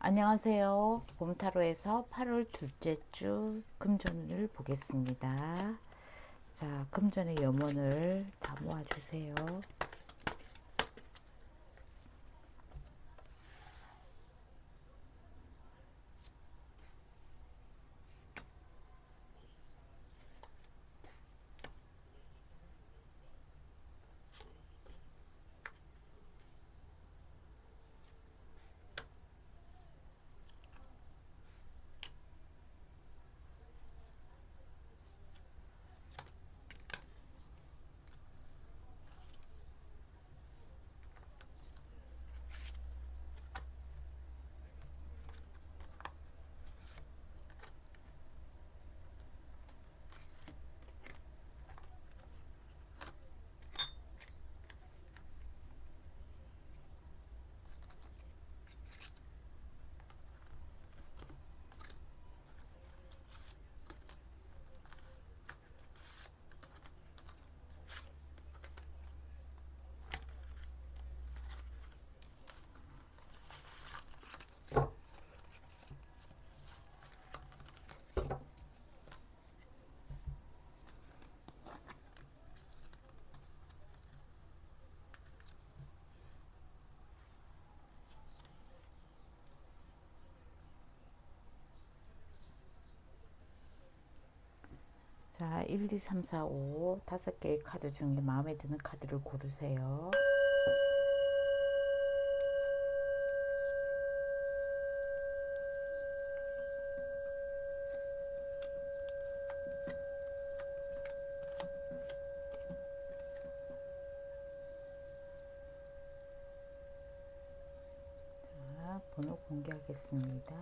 안녕하세요. 봄타로에서 8월 둘째 주 금전운을 보겠습니다. 자, 금전의 염원을 다 모아주세요. 자, 1, 2, 3, 4, 5 다섯 개의 카드 중에 마음에 드는 카드를 고르세요. 자, 번호 공개하겠습니다.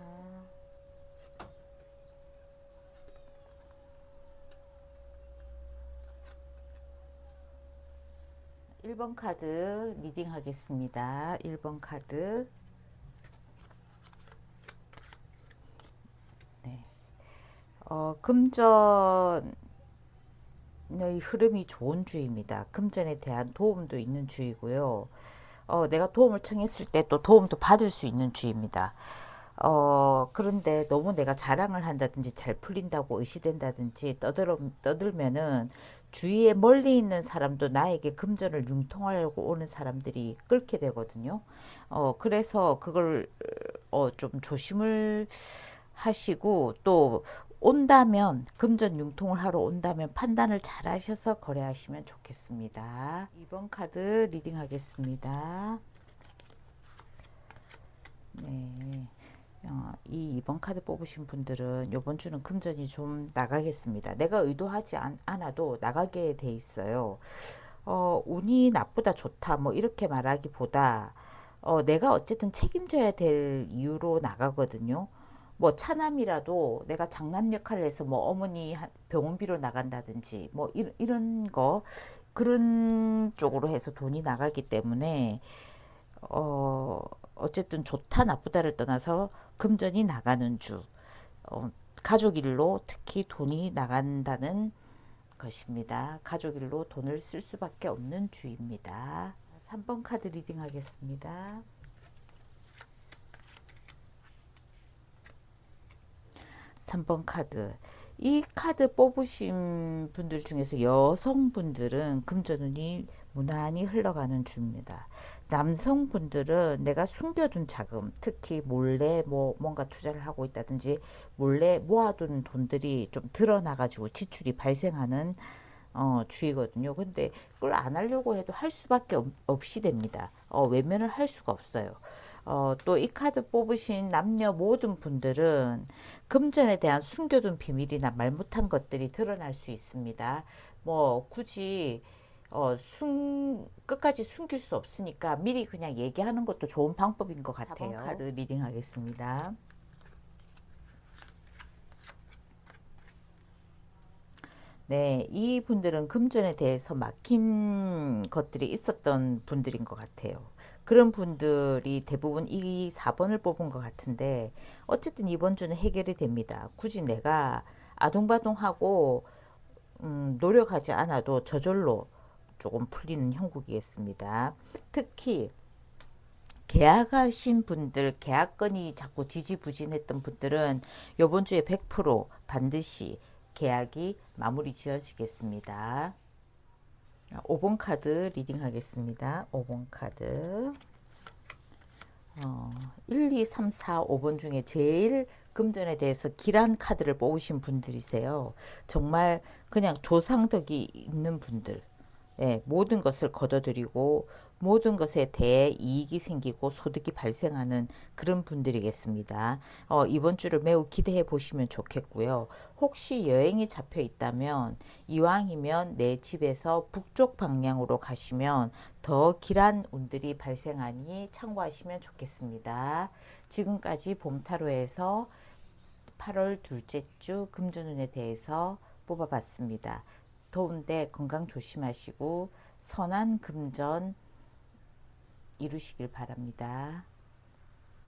1번 카드 리딩 하겠습니다. 1번 카드. 네. 어, 금전의 흐름이 좋은 주입니다. 금전에 대한 도움도 있는 주이고요. 어, 내가 도움을 청했을 때 또 도움도 받을 수 있는 주입니다. 어, 그런데 너무 내가 자랑을 한다든지 잘 풀린다고 의시된다든지 떠들, 떠들면은 주위에 멀리 있는 사람도 나에게 금전을 융통하려고 오는 사람들이 끓게 되거든요. 어, 그래서 그걸 어, 좀 조심을 하시고 또 온다면 금전 융통을 하러 온다면 판단을 잘 하셔서 거래하시면 좋겠습니다. 2번 카드 리딩 하겠습니다. 네. 어, 이 2번 카드 뽑으신 분들은 이번 주는 금전이 좀 나가겠습니다. 내가 의도하지 않, 않아도 나가게 돼 있어요. 어, 운이 나쁘다 좋다 뭐 이렇게 말하기보다 어, 내가 어쨌든 책임져야 될 이유로 나가거든요. 뭐 차남이라도 내가 장남 역할을 해서 뭐 어머니 병원비로 나간다든지 뭐 이런, 이런 거 그런 쪽으로 해서 돈이 나가기 때문에 어, 어쨌든 좋다 나쁘다를 떠나서 금전이 나가는 주, 어, 가족 일로 특히 돈이 나간다는 것입니다. 가족 일로 돈을 쓸 수밖에 없는 주입니다. 3번 카드 리딩 하겠습니다. 3번 카드. 이 카드 뽑으신 분들 중에서 여성분들은 금전운이 무난히 흘러가는 주입니다. 남성분들은 내가 숨겨둔 자금, 특히 몰래 뭐 뭔가 투자를 하고 있다든지 몰래 모아둔 돈들이 좀 드러나가지고 지출이 발생하는 어, 주의거든요. 근데 그걸 안 하려고 해도 할 수밖에 없, 없이 됩니다. 어, 외면을 할 수가 없어요. 어, 또 이 카드 뽑으신 남녀 모든 분들은 금전에 대한 숨겨둔 비밀이나 말 못한 것들이 드러날 수 있습니다. 뭐 굳이 어, 숨, 끝까지 숨길 수 없으니까 미리 그냥 얘기하는 것도 좋은 방법인 것 같아요. 4번 카드 리딩 하겠습니다. 네, 이 분들은 금전에 대해서 막힌 것들이 있었던 분들인 것 같아요. 그런 분들이 대부분 이 4번을 뽑은 것 같은데, 어쨌든 이번 주는 해결이 됩니다. 굳이 내가 아동바동하고, 음, 노력하지 않아도 저절로 조금 풀리는 형국이겠습니다. 특히 계약하신 분들, 계약건이 자꾸 지지부진했던 분들은 이번 주에 100% 반드시 계약이 마무리 지어지겠습니다. 5번 카드 리딩 하겠습니다. 5번 카드. 어, 1, 2, 3, 4, 5번 중에 제일 금전에 대해서 길한 카드를 뽑으신 분들이세요. 정말 그냥 조상덕이 있는 분들. 예, 모든 것을 거둬들이고 모든 것에 대해 이익이 생기고 소득이 발생하는 그런 분들이겠습니다. 어, 이번 주를 매우 기대해 보시면 좋겠고요. 혹시 여행이 잡혀 있다면 이왕이면 내 집에서 북쪽 방향으로 가시면 더 길한 운들이 발생하니 참고하시면 좋겠습니다. 지금까지 봄타로에서 8월 둘째 주 금전운에 대해서 뽑아봤습니다. 더운데 건강 조심하시고 선한 금전 이루시길 바랍니다.